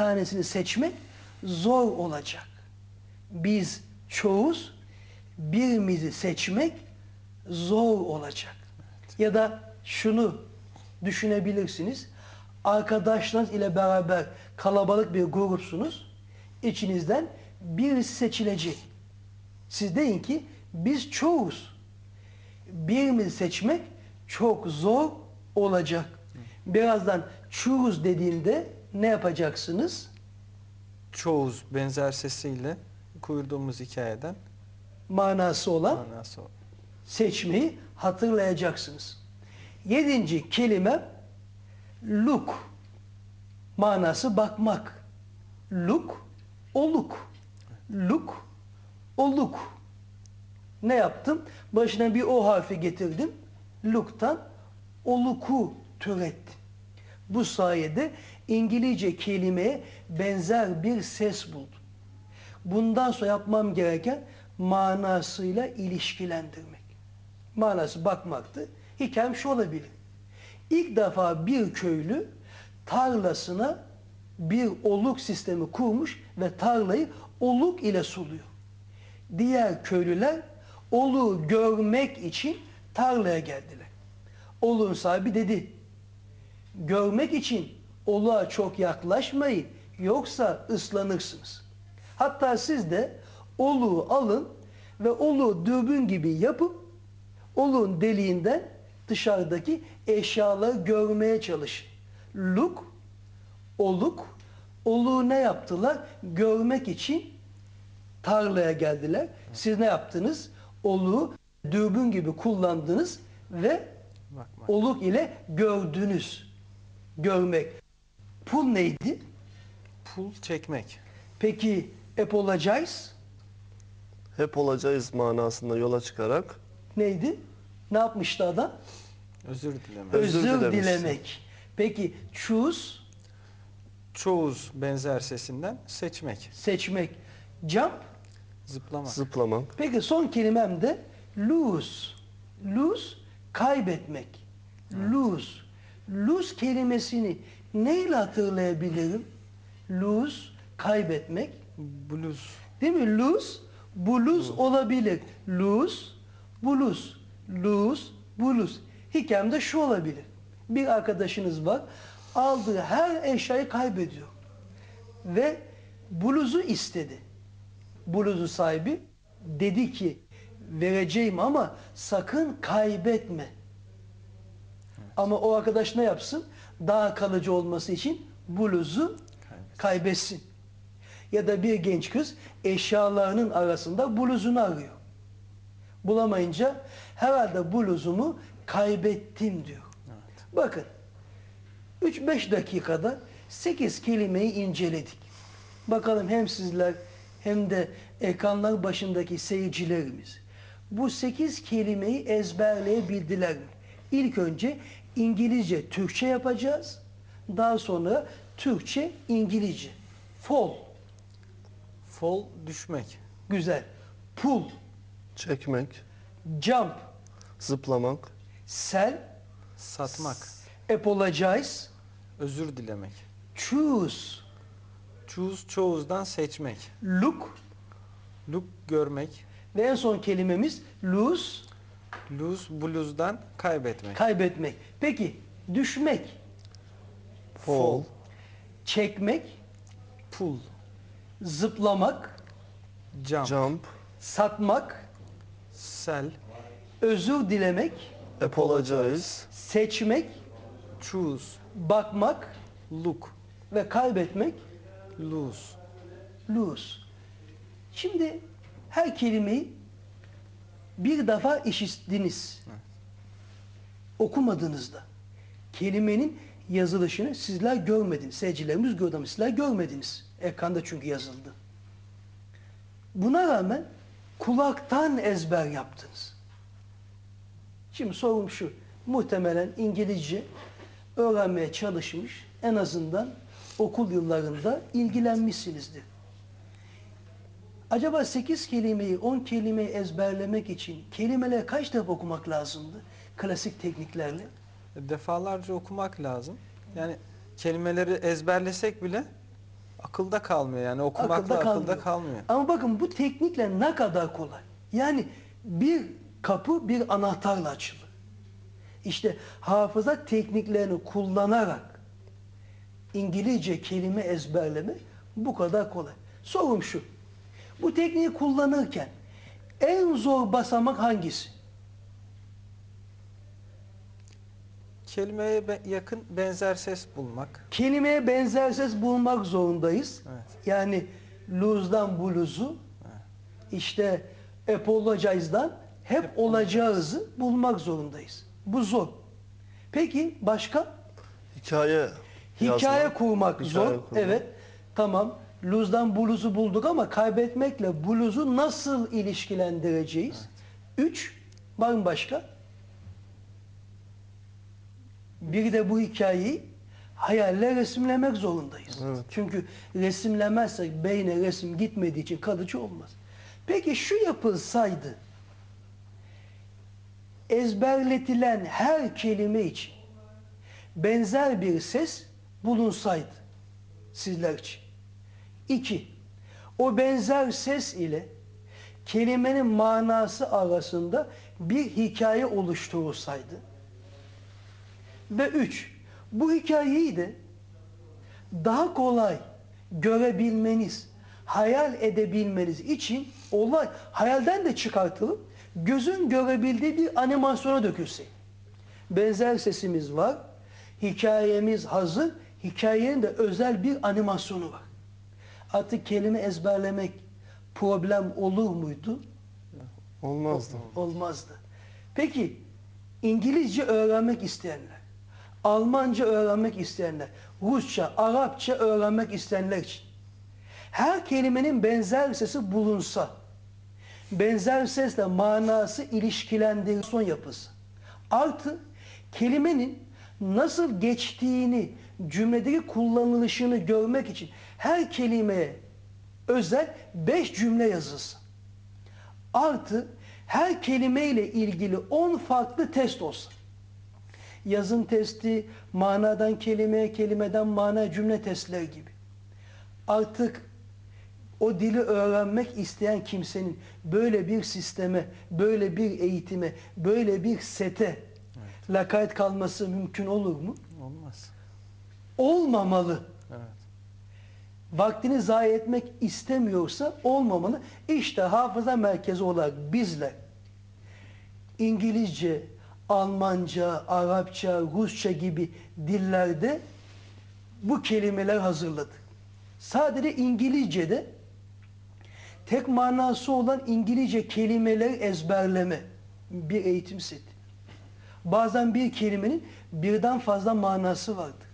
tanesini seçmek zor olacak. Biz çoğuz, birimizi seçmek zor olacak. Ya da şunu düşünebilirsiniz. Arkadaşlarınız ile beraber kalabalık bir grupsunuz. İçinizden birisi seçilecek. Siz deyin ki biz çoğuz. Birimizi seçmek çok zor olacak. Birazdan çoğuz dediğimde ne yapacaksınız? Çoğuz benzer sesiyle kurduğumuz hikayeden Manası olan manası o. seçmeyi hatırlayacaksınız. Yedinci kelime look. Manası bakmak. Look, oluk. Look, oluk. Ne yaptım? Başına bir o harfi getirdim. Look'tan oluku türettim. Bu sayede İngilizce kelimeye benzer bir ses buldum. Bundan sonra yapmam gereken manasıyla ilişkilendirmek. Manası bakmaktı. Hikayem şu olabilir. İlk defa bir köylü tarlasına bir oluk sistemi kurmuş ve tarlayı oluk ile suluyor. Diğer köylüler oluğu görmek için tarlaya geldiler. Oluğun sahibi dedi, görmek için oluğa çok yaklaşmayın yoksa ıslanırsınız. Hatta siz de oluğu alın ve oluğu dürbün gibi yapıp oluğun deliğinden dışarıdaki eşyaları görmeye çalışın. Look, oluk, oluğu ne yaptılar? Görmek için tarlaya geldiler. Siz ne yaptınız? Oluğu dürbün gibi kullandınız ve oluk ile gördünüz. Görmek. Pul neydi? Pul çekmek. Peki apologize Hep olacağız manasında yola çıkarak neydi? Ne yapmıştı adam? Özür dilemek. Özür Özür, dilemek. Peki choose Çoğuz benzer sesinden seçmek. seçmek. Jump. Zıplamak. zıplamak, Peki son kelimem de lose. Lose kaybetmek. Lose. Lose kelimesini neyle hatırlayabilirim? Lose kaybetmek. Blues. Değil mi? Lose, blues olabilir. Lose, blues. Lose, blues. Hikayemde şu olabilir. Bir arkadaşınız var. Aldığı her eşyayı kaybediyor. Ve bluzu istedi. Bluzun sahibi dedi ki vereceğim ama sakın kaybetme. Ama o arkadaş ne yapsın? Daha kalıcı olması için bluzu kaybetsin. Ya da bir genç kız eşyalarının arasında bluzunu arıyor. Bulamayınca herhalde bluzumu kaybettim diyor. Bakın 3-5 dakikada 8 kelimeyi inceledik. Bakalım hem sizler hem de ekranlar başındaki seyircilerimiz bu 8 kelimeyi ezberleyebildiler mi? İlk önce İngilizce Türkçe yapacağız. Daha sonra Türkçe İngilizce. Fall. Fall düşmek. Güzel. Pull. çekmek, Jump. zıplamak, Sell. Satmak. Apologize. Özür dilemek. Choose. Choose çoğuzdan seçmek. Look. Look görmek. Ve en son kelimemiz lose. Lose blues'dan kaybetmek. Kaybetmek. Peki düşmek, fall, çekmek, Pull. zıplamak, Jump. jump, satmak, Sell. özür dilemek, apologize, seçmek, Choose. bakmak Look. ve kaybetmek Lose. lose. Şimdi her kelimeyi bir defa işittiniz. Okumadığınızda kelimenin yazılışını sizler görmediniz. Seyircilerimiz gördü ama sizler görmediniz. Ekranda çünkü yazıldı. Buna rağmen kulaktan ezber yaptınız. Şimdi sorum şu. Muhtemelen İngilizce öğrenmeye çalışmış, en azından okul yıllarında ilgilenmişsinizdir. Acaba 8 kelimeyi, 10 kelimeyi ezberlemek için kelimeleri kaç defa okumak lazımdı? Klasik tekniklerle. Defalarca okumak lazım. Yani kelimeleri ezberlesek bile Akılda kalmıyor yani okumakla Akılda akılda, kalmıyor. kalmıyor. Ama bakın bu teknikle ne kadar kolay. Yani bir kapı bir anahtarla açılır. İşte hafıza tekniklerini kullanarak İngilizce kelime ezberleme bu kadar kolay. Sorum şu. Bu tekniği kullanırken en zor basamak hangisi? Kelimeye be- yakın benzer ses bulmak. Kelimeye benzer ses bulmak zorundayız. Evet. Yani lose'dan blues'u işte apologize'dan hep olacağızı bulmak zorundayız. Bu zor. Peki başka? Hikaye Hikaye yazmak. kurmak Hikaye zor. kurmak. Evet. Tamam. Lose'dan blues'u bulduk ama kaybetmekle blues'u nasıl ilişkilendireceğiz? Üç. Var mı başka? Bir de bu hikayeyi hayalle resimlemek zorundayız. Evet. Çünkü resimlemezsek beyne resim gitmediği için kalıcı olmaz. Peki şu yapılsaydı ezberletilen her kelime için benzer bir ses bulunsaydı sizler için. İki, o benzer ses ile kelimenin manası arasında bir hikaye oluşturulsaydı. Ve üç, bu hikayeyi de daha kolay görebilmeniz, hayal edebilmeniz için olay hayalden de çıkartılıp gözün görebildiği bir animasyona dökülse. Benzer sesimiz var, hikayemiz hazır, hikayenin de özel bir animasyonu var. Artık kelime ezberlemek problem olur muydu? Olmazdı. Olmazdı. Peki İngilizce öğrenmek isteyenler, Almanca öğrenmek isteyenler, Rusça, Arapça öğrenmek isteyenler için her kelimenin benzer sesi bulunsa, benzer sesle manası ilişkilendirme yapısı. Artı kelimenin nasıl geçtiğini, cümledeki kullanılışını görmek için her kelimeye özel beş cümle yazılsın. Artı her kelimeyle ilgili 10 farklı test olsun. Yazım testi, manadan kelimeye, kelimeden mana cümle testleri gibi. Artık o dili öğrenmek isteyen kimsenin böyle bir sisteme, böyle bir eğitime, böyle bir sete lakayt kalması mümkün olur mu? Olmaz. Olmamalı. Evet. vaktini zayi etmek istemiyorsa olmamalı. İşte hafıza merkezi olarak bizler İngilizce, Almanca, Arapça, Rusça gibi dillerde bu kelimeler hazırladık. Sadece İngilizce'de tek manası olan İngilizce kelimeleri ezberleme bir eğitim seti. Bazen bir kelimenin birden fazla manası vardır.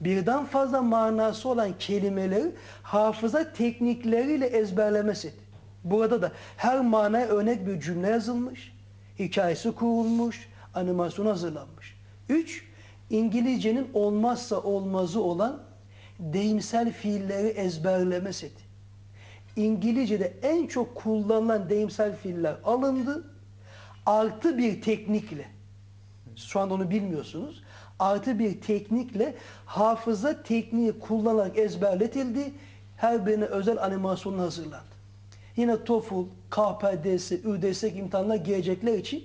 Birden fazla manası olan kelimeleri hafıza teknikleriyle ezberleme seti. Burada da her manaya örnek bir cümle yazılmış, hikayesi kurulmuş, animasyon hazırlanmış. Üç, İngilizcenin olmazsa olmazı olan deyimsel fiilleri ezberleme seti. İngilizce'de en çok kullanılan deyimsel fiiller alındı. Artı bir teknikle, şu anda onu bilmiyorsunuz, artı bir teknikle hafıza tekniği kullanarak ezberletildi. Her birine özel animasyon hazırlandı. Yine TOEFL, KPDS, ÜDS gibi imtihanlar girecekler için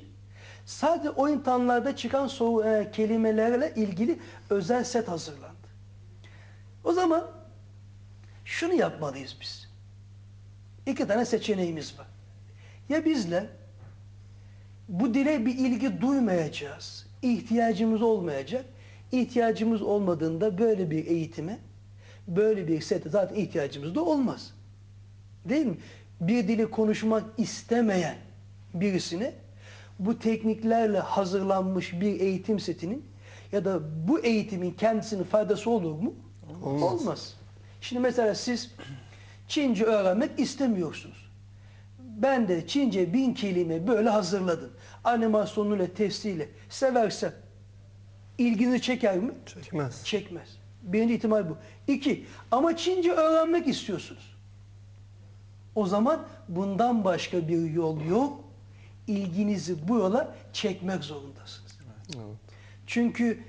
sadece o imtihanlarda çıkan soru, e, kelimelerle ilgili özel set hazırlandı. O zaman şunu yapmalıyız biz. İki tane seçeneğimiz var. Ya bizler bu dile bir ilgi duymayacağız. ihtiyacımız olmayacak. İhtiyacımız olmadığında böyle bir eğitime, böyle bir sete zaten ihtiyacımız da olmaz. Değil mi? Bir dili konuşmak istemeyen birisine bu tekniklerle hazırlanmış bir eğitim setinin ya da bu eğitimin kendisinin faydası olur mu? Olmaz. Olmaz. Şimdi mesela siz Çince öğrenmek istemiyorsunuz. Ben de Çince bin kelime böyle hazırladım. Animasyonuyla, testiyle. Seversem ilgini çeker mi? Çekmez. Çekmez. Birinci ihtimal bu. İki, ama Çince öğrenmek istiyorsunuz. O zaman bundan başka bir yol yok. İlginizi bu yola çekmek zorundasınız. Evet. Çünkü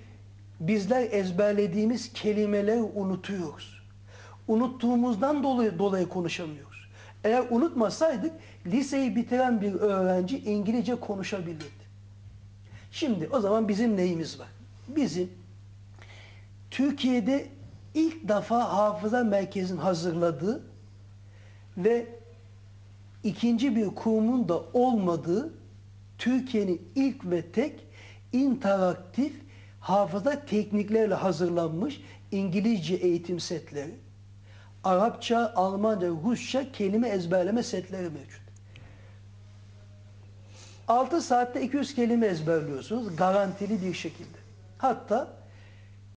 bizler ezberlediğimiz kelimeleri unutuyoruz. unuttuğumuzdan dolayı, dolayı konuşamıyoruz. Eğer unutmasaydık liseyi bitiren bir öğrenci İngilizce konuşabilirdi. Şimdi o zaman bizim neyimiz var? Bizim Türkiye'de ilk defa hafıza merkezin hazırladığı ve ikinci bir kurumun da olmadığı Türkiye'nin ilk ve tek interaktif hafıza tekniklerle hazırlanmış İngilizce eğitim setleri, Arapça, Almanca, Rusça kelime ezberleme setleri mevcut. 6 saatte 200 kelime ezberliyorsunuz garantili bir şekilde. Hatta